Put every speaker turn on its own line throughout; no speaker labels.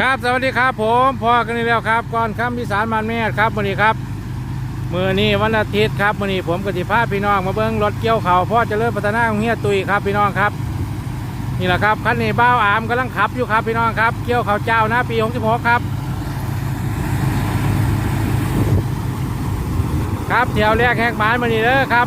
ครับสวัสดีครับผมพอกันนี่แล้วครับก่อนคำพิสารมันแม่ครับวันนี้ครับมือนี้วันอาทิตย์ครับมือนี้ผมกติภาพพี่น้องมาเบิ้งรถเกี่ยวเขาพ่อจเจริญพัฒนาของเฮียตุยครับพี่น้องครับ นี่แหละครับคันนี้บ้าอามกำลังขับอยู่ครับพี่น้องครับ เกี่ยวเขาเจ้าหน้าปี66ครับ ครับแถวแรกแหกหมานมานี่เด้อครับ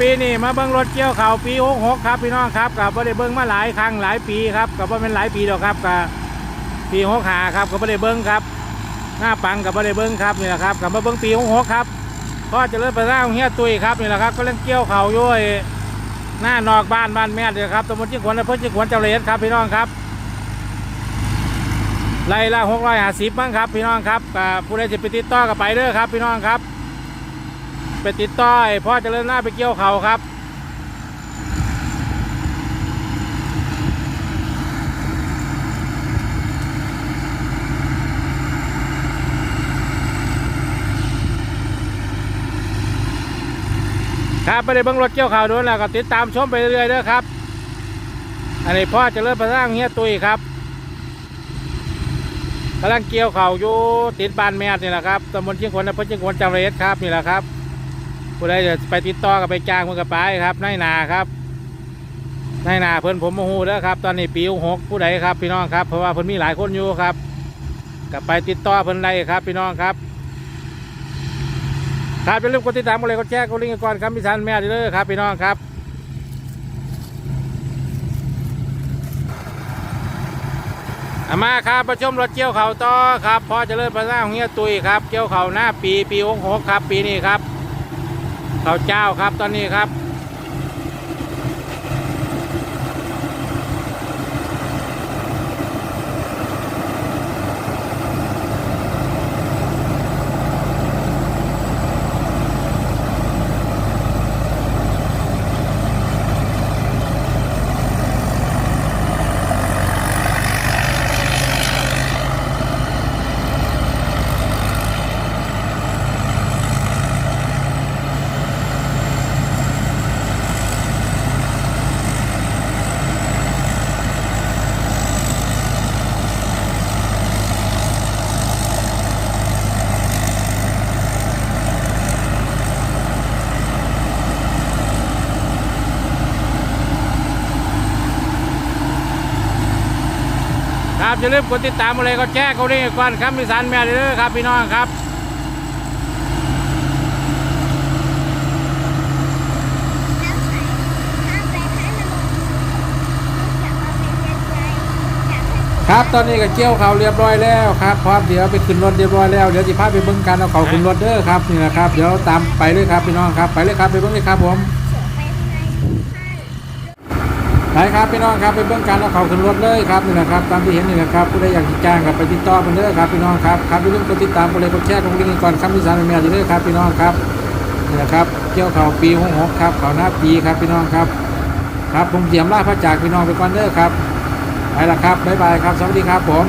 ปีนี้มาเบิ้งรถเกี่ยวเขาปี66ครับพี่น้องครับกับไม่ได้เบิ้งมาหลายครั้งหลายปีครับกับว่าเป็นหลายปีแล้วครับกับปี65ครับก็ไม่ได้เบิ้งครับ หน้าปังกับไม่ได้เบิ้งครับนี่แหละครับกับมาเบิ้งปี66ครับพ่อเจะเลิศไปร่างเฮียตุยครับนี่แหละครับก็เล่นเกี่ยวเขาวยู่ไอ้หน้านอกบ้านบ้านแม่เลยครับตำบลจิ้งขวนอำเภอจิ้งขวนเจ้าเลสครับพี่น้องครับไล่ละ650มั้งครับพี่น้องครับกับผู้ใดจะไปติดต่อกับไปเด้อครับพี่น้องครับ ไปติดต่อไอ้พ่อเจริญหน้าไปเกี่ยวเขาครับครับไปได้เบิ่งรถเกี่ยวเขาโดนแล้วก็ติดตามชมไปเรื่อยๆด้อครับ อันนี้พ่อจะเริญประสร้างเฮียตุยครับกำลังเกี่ยวเขาอยู่ติดบ้านแม่นี่แหละครับตำบลเชียงขวัญอำเภอเชียงขวัญจังหวัดระยครับนี่แหละครับ ผู้ใดจะไปติดต่อกับไปจ้างมันกับไปครับนายนาครับนายนาเพิ่นผมโมโหแล้วครับ ตอนนี้ปีหกผู้ใดครับพี่น้องครับเพราะว่าเพิ่นมีหลายคนอยู่ครับกับไปติดต่อเพิ่นได้ครับ พี่น้องครับครับอย่าลืมกดติดตามกดไลค์กดแชร์กดลิงก์ก่อนครับพี่สันแม่เด้อครับพี่น้องครับอามาครับประชมรถเกี่ยวเขาต่อครับพอจะเริ่มภาษาของเฮียตุยครับเกี่ยวเขาหน้าปีปีหกหกครับ ปีนี้ครับ ข้าวเจ้าครับตอนนี้ครับ ครับอย่าลืมกดติดตามอะไรก็แชร์เขาได้ก่อนครับมีสารแม่เด้อครับพี่น้องครับครับตอนนี้ก็เกี่ยวเขาเรียบร้อยแล้วครับพร้อมเดี๋ยวไปขึ้นรถเรียบร้อยแล้วเดี๋ยวจะพาไปเบิ้งการเอาเขาขึ้นรถเด้อครับนี่นะครับเดี๋ยวตามไปเลยครับพี่น้องครับไปเลยครับไปเบิ้งเลยครับผม
เสือไปข้างใน ให้
ไปครับพี่น้องครับไปเบิ้งการเอาเขาขึ้นรถเลยครับนี่นะครับตามที่เห็นนี่นะครับผู้ใดอยากจะจ้างกับไปติดต่อกันเด้อครับพี่น้องครับครับอย่าลืมกดติดตามกดไลค์กดแชร์กดกระดิ่งก่อนครับมีสารแม่เด้อครับพี่น้องครับนี่นะครับเกี่ยวเขาปีหงหกครับเขาหน้าปีครับพี่น้องครับ ครับผมเสียมล่าพระจากพี่น้องไปก่อนเด้อครับไปละครับบ๊ายบายครับสวัสดีครับผม